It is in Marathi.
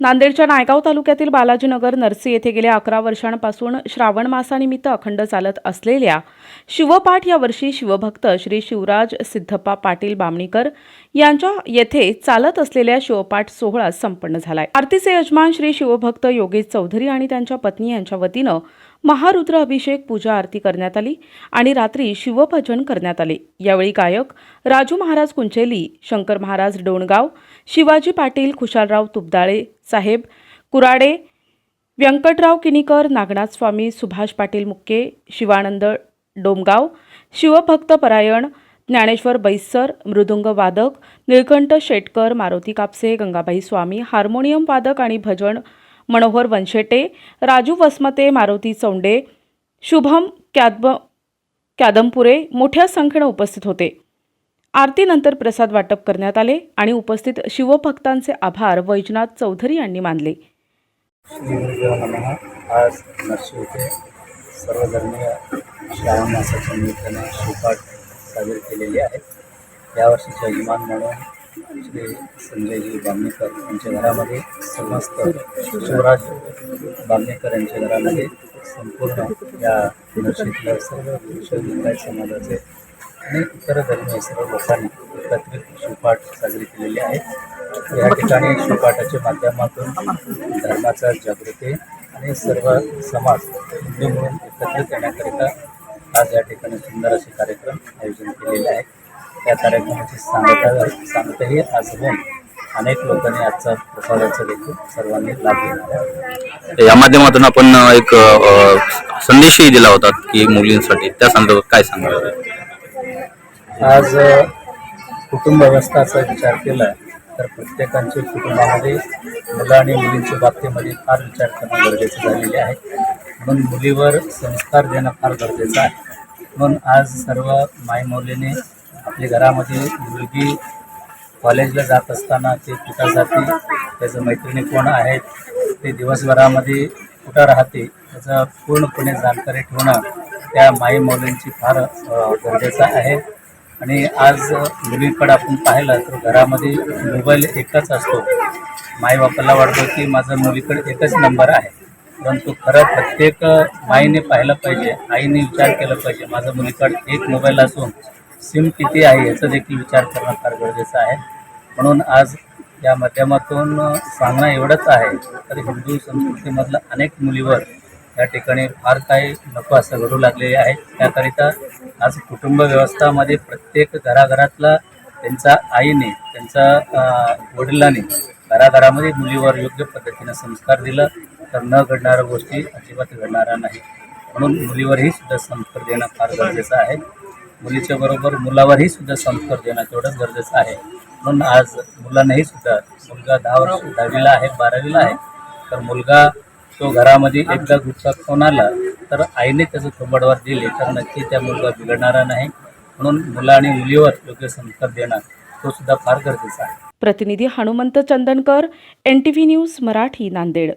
नांदेडच्या नायगाव तालुक्यातील बालाजीनगर नरसी येथे गेल्या अकरा वर्षांपासून श्रावण मासानिमित्त अखंड चालत असलेल्या शिवपाठ या वर्षी शिवभक्त श्री शिवराज सिद्धप्पा पाटील बामणीकर यांच्या येथे चालत असलेल्या शिवपाठ सोहळा संपन्न झालाय. आरतीचे यजमान श्री शिवभक्त योगेश चौधरी आणि त्यांच्या पत्नी यांच्या वतीनं महारुद्र अभिषेक पूजा आरती करण्यात आली आणि रात्री शिवभजन करण्यात आले. यावेळी गायक राजू महाराज कुंचेली शंकर महाराज डोणगाव शिवाजी पाटील खुशालराव तुपदाळे साहेब कुराडे व्यंकटराव किनीकर नागनाथ स्वामी सुभाष पाटील मुक्के शिवानंद डोमगाव शिवभक्त परायण ज्ञानेश्वर बैसर मृदुंग वादक निळकंठ शेटकर मारुती कापसे गंगाबाई स्वामी हार्मोनियम वादक आणि भजन मनोहर वनशेटे राजू वसमते मारुती चौंडे शुभम कॅदब कॅदमपुरे मोठ्या संख्येनं उपस्थित होते. आरतीनंतर प्रसाद वाटप करण्यात आले आणि उपस्थित शिवभक्तांचे आभार वैजनाथ चौधरी यांनी मानले. आज सर्वधर्मीय श्रावण मासाच्या निमित्तानं शिवपाठ साजरी केलेली आहेत यावर्षीचे इमान म्हणून श्री संजयजी बामणेकर यांच्या घरामध्ये समस्त शिवराज बामणेकर यांच्या घरामध्ये संपूर्ण या नरशीतल्या सर्व विश्वलिंगायत समाजाचे आणि इतर धर्मीय सर्व लोकांनी एकत्रित शिवपाठ साजरी केलेली आहे. या ठिकाणी शिवपाठाच्या माध्यमातून धर्माचा जागृती आणि सर्व समाज हिंदू म्हणून एकत्रित येण्याकरिता आज या ठिकाणी सुंदर असे कार्यक्रम आयोजन केलेले आहे त्या कार्यक्रमाची सांगता सांगताही आज होऊन अनेक लोकांनी आजचा प्रसादाचा देखील सर्वांनी लाभ घेतला आहे. या माध्यमातून आपण एक संदेशही दिला होता की मुलींसाठी. त्या संदर्भात काय सांगाल आज कुटुंब व्यवस्थाचा विचार केला तर प्रत्येकांच्या कुटुंबामध्ये मुलं आणि मुलींच्या बाबतीमध्ये फार विचार करणं गरजेचं झालेले आहे. म्हणून मुलीवर संस्कार देणं फार गरजेचं आहे. म्हणून आज सर्व मायमौलीने आपल्या घरामध्ये मुलगी कॉलेजला जात असताना ते कुठं जाते त्याचं मैत्रिणी कोण आहेत ते दिवसभरामध्ये कुठं राहते त्याचं पूर्णपणे जाणकारी ठेवणं त्या माई मौलींची फार गरजेचं आहे. आणि आज मुलीकडं आपण पाहिलं तर घरामध्ये मोबाईल एकच असतो. माईबापाला वाटतो की माझा मुलीकडे एकच नंबर आहे. परंतु खरं प्रत्येक माईने पाहिलं पाहिजे आईने विचार केला पाहिजे. माझं मुलीकडे एक मोबाईल असून सिम किती आहे याचा देखील विचार करणं फार गरजेचं आहे. म्हणून आज या माध्यमातून सांगणं एवढंच आहे तर हिंदू संस्कृतीमधल्या अनेक मुलीवर या ठिकाणी फार काही नको असं घडू लागलेले आहे. त्याकरिता आज कुटुंब व्यवस्थामध्ये प्रत्येक घराघरातला त्यांचा आईने त्यांचा वडिलांनी घराघरामध्ये मुलीवर योग्य पद्धतीनं संस्कार दिलं. तर न घडणाऱ्या गोष्टी अजिबात घडणाऱ्या नाही म्हणून मुलीवरही सुद्धा संस्कार देणं फार गरजेचं आहे. मुलीच्या बरोबर मुलावरही सुद्धा संस्कार देणं तेवढंच गरजेचं आहे. म्हणून आज मुलांनाही सुद्धा मुलगा दहा वर्ष दहावीला आहे बारावीला आहे तर मुलगा तो घरामध्ये एकदा गुटखा खाऊन आला तर आईने त्याचं थोबडवार दिले तर नक्की त्या मुलगा बिघडणारा नाही. म्हणून मुलं आणि मुलीवर योग्य संस्कार देणं तो सुद्धा फार गरजेचा आहे. प्रतिनिधी Hanumant Chandankar N T V news Marathi Nanded.